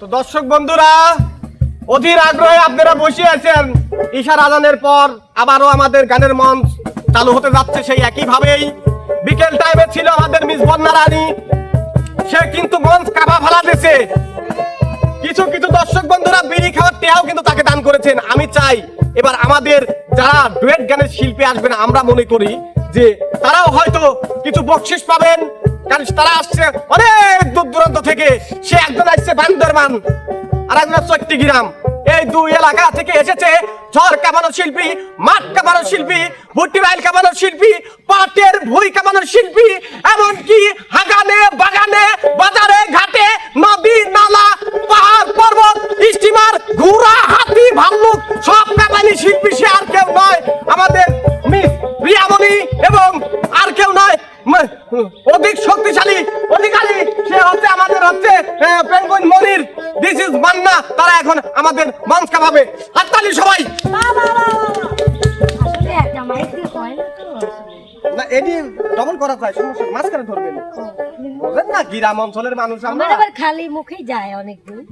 তো দর্শক বন্ধুরা, অধীর আগ্রহে আপনারা বসে আছেন। ঈশার আজানের পর আবারও আমাদের গানের মঞ্চ চালু হতে যাচ্ছে সেই একইভাবেই। বিকেল টাইমে ছিল আমাদের মিস বন্যা রানী। সে কিন্তু মঞ্চ কাবা ফেলা দিছে কিছু কিছু দর্শক বন্ধুরা বিড়ি খাওয়ার টেয়াও কিন্তু তাকে দান করেছেন। আমি চাই এবার আমাদের যারা ডুয়েট গানের শিল্পী আসবেন আমরা মনে করি যে তারাও হয়তো কিছু বকশিস পাবেন। কারণ তারা আসছে অনেক দূর দূরান্ত থেকে। সে একজন আসছে বান্দরবান, আর একজন চট্টিগ্রাম। এই দুই এলাকা থেকে এসেছে ঝড় কামানোর শিল্পী, মাঠ কামানোর শিল্পী, ভুট্টি বাইল কামানোর শিল্পী, পাটের ভুই কামানোর শিল্পী, এমনকি হাগানে, বাগানে, বাজারে, ঘাটে নদী, নালা, পাহাড়, পর্বত, স্টিমার, ঘোড়া, হাতি, ভাল্লুক, সব কামানি শিল্পী সে আর কেউ নয়। আমাদের আমাদের মঞ্চ কামাবে হাততালি সবাই। আসলে একটা মাইক দিয়ে না এটি ডবল করা যায় সমস্যা মাঝখানে ধরবেন। বলেন না গ্রাম অঞ্চলের মানুষ আমরা আবার খালি মুখেই যায় অনেক দূর।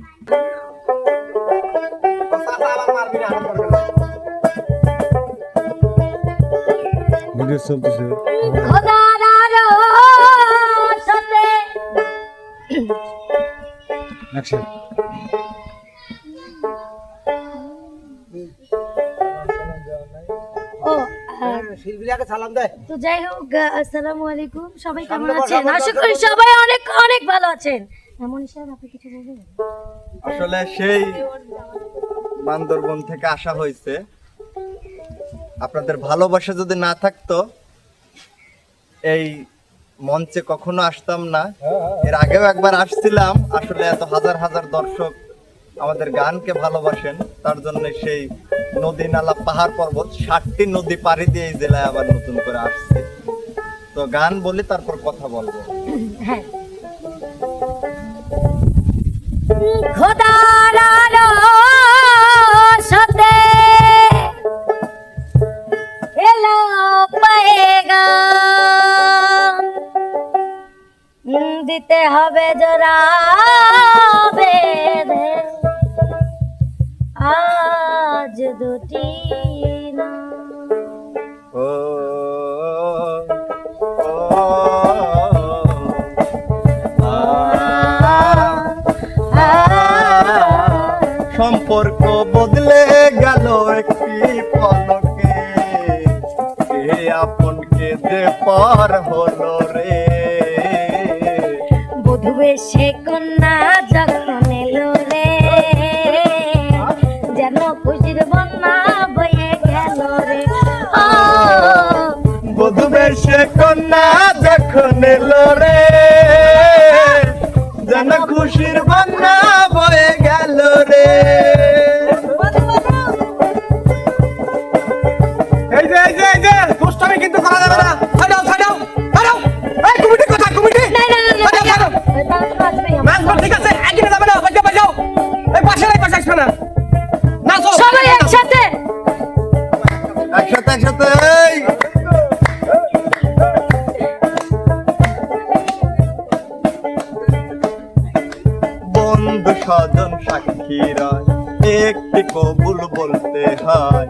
ভিডিও চলতেছে তো যাই হোক আসসালামু আলাইকুম। সবাই কেমন আছেন? আশা করি সবাই অনেক অনেক ভালো আছেন। আপনি কিছু বলবেন? আসলে সেই বান্দরবন থেকে আসা হয়েছে। আপনাদের ভালোবাসা যদি না থাকতো এই মঞ্চে কখনো আসতাম না। এর আগেও একবার আসছিলাম। আসলে এত হাজার হাজার দর্শক আমাদের গানকে ভালোবাসেন তার জন্য সেই নদী নালা, পাহাড় পর্বত, ষাটটি নদী পাড়ি দিয়ে এই জেলায় আবার নতুন করে আসছে। তো গান বলে, তারপর কথা বলব। হ্যাঁ। দুটি না। ও সম্পর্ক বদলে গেল একটি পলকে। কে আপনকে যে পার হলো রে। বধুবে সে সে কন্যা যখন লড়ে যেন খুশির বন্যা বয়ে গেল রে। একটি কবুল বলতে হয়।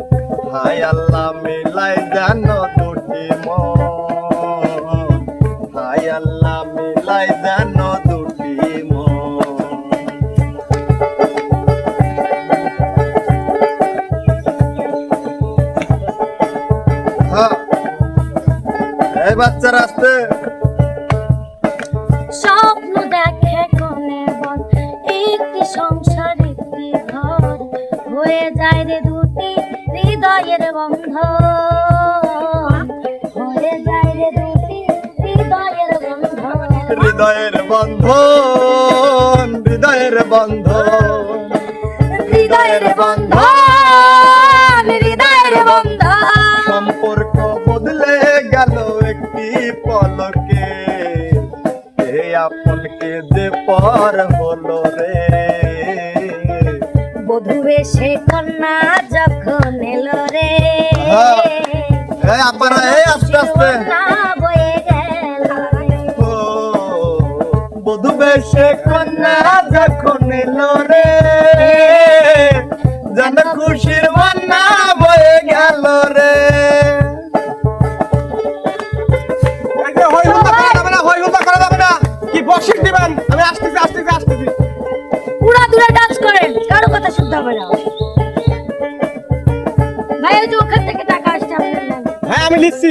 হাই আল্লাহ মিলাই জানো দুটি মন। হাই আল্লাহ মিলাই জানো দুটি মন। হ্যাঁ বাচ্চারা আসতে স্বপ্ন দেখে কোনে বল, একটি হয়ে যায় রে দুটি হৃদয়ের বন্ধ হয়ে যায় রে দুটি হৃদয়ের বন্ধ হৃদয়ের বন্ধন হৃদয়ের বন্ধন। হৃদয়ের বন্ধ হৃদয়ের বন্ধ সম্পর্ক বদলে গেল একটি পলকে। আপনকে যে পর হলো রে? বধু সে কন্যা যখন এলো রে হ্যাঁ। এই আব্বারা এই আস্তে আস্তে বধু বেশে কন্যা যখন এলো রে যেন খুশির কথা শুনতে হবে না ভাই, ওই যে ওখান থেকে টাকা আসছে আপনার। হ্যাঁ আমি লিখছি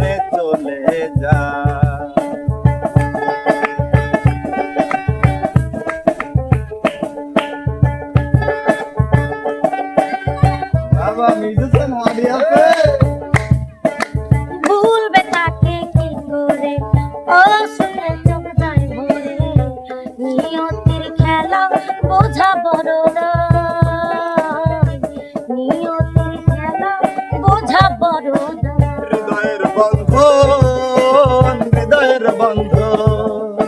ও শুনে চোখ যায় ভরে নিয়তির খেলা বোঝা বড় নয়। নিয়তির খেলা বোঝা বড় নয়। হৃদয়ের বন্ধন হৃদয়ের বন্ধন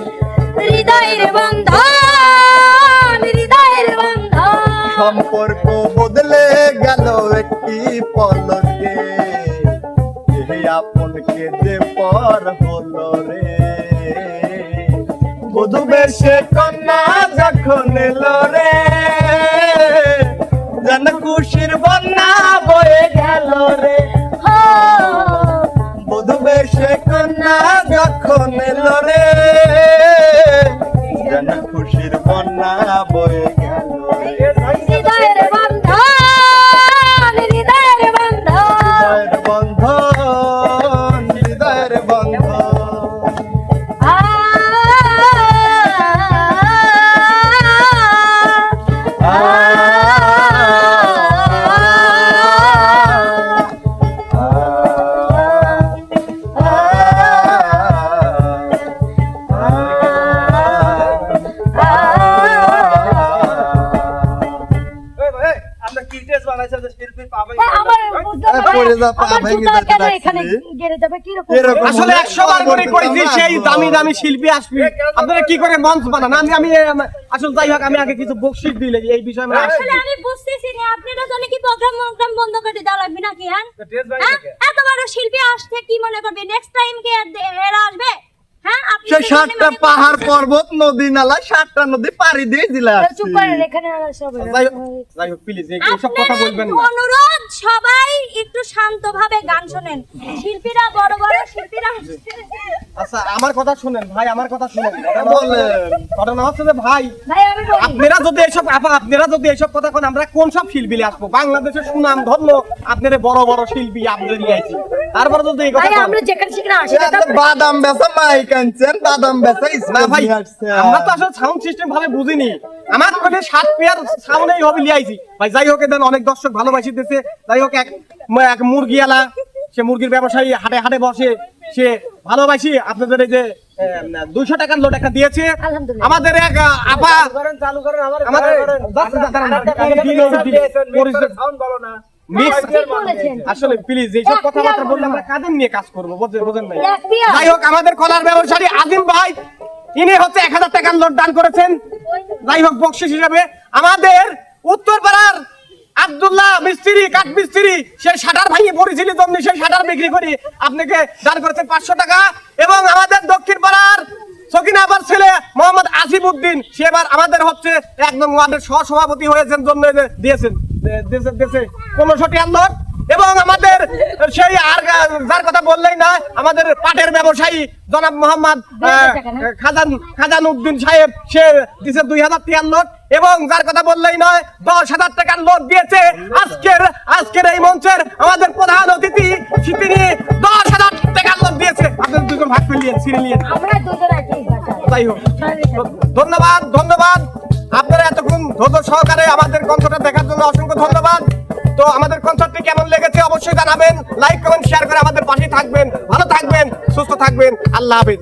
হৃদয়ের বন্ধন হৃদয়ের বন্ধন সম্পর্ক বদলে গেল একটি পলকে আপনকে যে পর হলো রে বধু বেশে কন্যা যখন এলো রে যেন খুশির বন্যা বয়ে গেল রে। বধুবে বধু বেশে কন্যা যখন এলো রে যেন খুশির বন্যা বয়ে গেল রে। যা, পা ভেঙে জুতা যাচ্ছে কেন দেখছিলি? এখানে গেড়ে যাবে? কীরকম? এরকম আসলে একশো বার করে করেছি সেই দামি দামি শিল্পী আসবে। আপনারা কি করে মঞ্চ বানান? আমি আমি আসলে যাই হোক আমি আগে কিছু বকশিস দিলে এই বিষয়ে আমি আসলে আমি বুঝতেছি না আপনারা জন্য কি প্রোগ্রাম প্রোগ্রাম বন্ধ করে দেওয়া লাগবে নাকি হ্যাঁ? এত বড় শিল্পী আসছে কি মনে করবে? নেক্সট টাইম কি এরা আসবে? হ্যাঁ? সে কি সাতটা পাহাড় পর্বত নদী নালা সাতটা নদী পাড়ি দিয়ে দিলা করেন? চুপ করেন এখানে আর সব যাই হোক প্লিজ এইসব কথা বলবেন না। অনুরোধ? সবাই একটু শান্তভাবে গান শোনেন। শিল্পীরা বড় বড় শিল্পীরা। আচ্ছা আমার কথা শুনেন ভাই আমার কথা শুনেন। ঘটনা হচ্ছে যে ভাই ভাই আমি বলি। আপনারা যদি এইসব আপা আপনারা যদি এইসব কথা কোন আমরা কোন সব শিল্পী আসব? বাংলাদেশের সুনাম ধন্য বড় বড় শিল্পী আপনাদের নিয়ে আইছি তারপরে যদি এই কথা আমরা যেখানে সেখানে আসি সে না, আপনি তারপরে- বাদাম বেচা মাইক আনছেন বাদাম বেচা না ভাই আমরা তো আসলে সাউন্ড সিস্টেম ভাবে বুঝিনি। আমার কোনে সাত পেয়ার সাউন্ডেই হবে লিয়াইছি ভাই যাই হোক এদের অনেক দর্শক ভালোবাসি দিতেছে যাই হোক এক এক মুরগিওয়ালা সে মুরগির ব্যবসায়ী হাটে হাটে বসে। সে ভালোবাসি। আপনাদের এই যে দুইশো টাকার লোট একটা দিয়েছে। আমাদের এক আপা আমাদের দাঁড়ান, দাঁড়ান, পরিচয়- Mix- ঠিক বলেছেন। আসলে প্লিজ এইসব কথাবার্তা বললে আমরা কাদের নিয়ে কাজ করব? বোঝেন নাই? যাই হোক আমাদের কলার ব্যবসায়ী আজিম ভাই ইনি হচ্ছে এক হাজার টাকার লোট দান করেছেন। যাই হোক বকশিস হিসাবে আমাদের উত্তর পাড়ার আব্দুল্লাহ মিস্ত্রি, কাঠ মিস্ত্রি সেই শাটার ভাঙিয়ে পড়েছিল তেমনি সেই শাটার বিক্রি করি আপনাকে দান করেছেন পাঁচশো টাকা। এবং আমাদের দক্ষিণ পাড়ার সকিনাবার ছেলে মোহাম্মদ আসিফ উদ্দিন, সে এবার আমাদের হচ্ছে একদম ওয়ার্ডের সহসভাপতি হয়েছেন জন্য দিয়েছেন দেশে দেশে পনেরোশোটি আন্দোলন এবং আমাদের সেই আর যার কথা বললেই না আমাদের পাটের ব্যবসায়ী জনাব মোহাম্মদ খাজান খাজান উদ্দিন সাহেব সে দিছে দুই হাজার টিয়ার নোট এবং যার কথা বললেই নয় দশ হাজার টাকার নোট দিয়েছে আজকের আজকের এই মঞ্চের আমাদের প্রধান অতিথি তিনি দশ হাজার টাকার নোট দিয়েছে। আপনাদের দুজন ভাগ নিয়েন ছিঁড়ে ভাষা যাই হোক। ধন্যবাদ ধন্যবাদ। আপনারা এতক্ষণ ধৈর্য সহকারে আমাদের কণ্ঠটা দেখার জন্য অসংখ্য ধন্যবাদ। তো আমাদের কনসার্টটি কেমন লেগেছে অবশ্যই জানাবেন লাইক কমেন্ট শেয়ার করে আমাদের পাশে থাকবেন। ভালো থাকবেন, সুস্থ থাকবেন। আল্লাহ হাফেজ।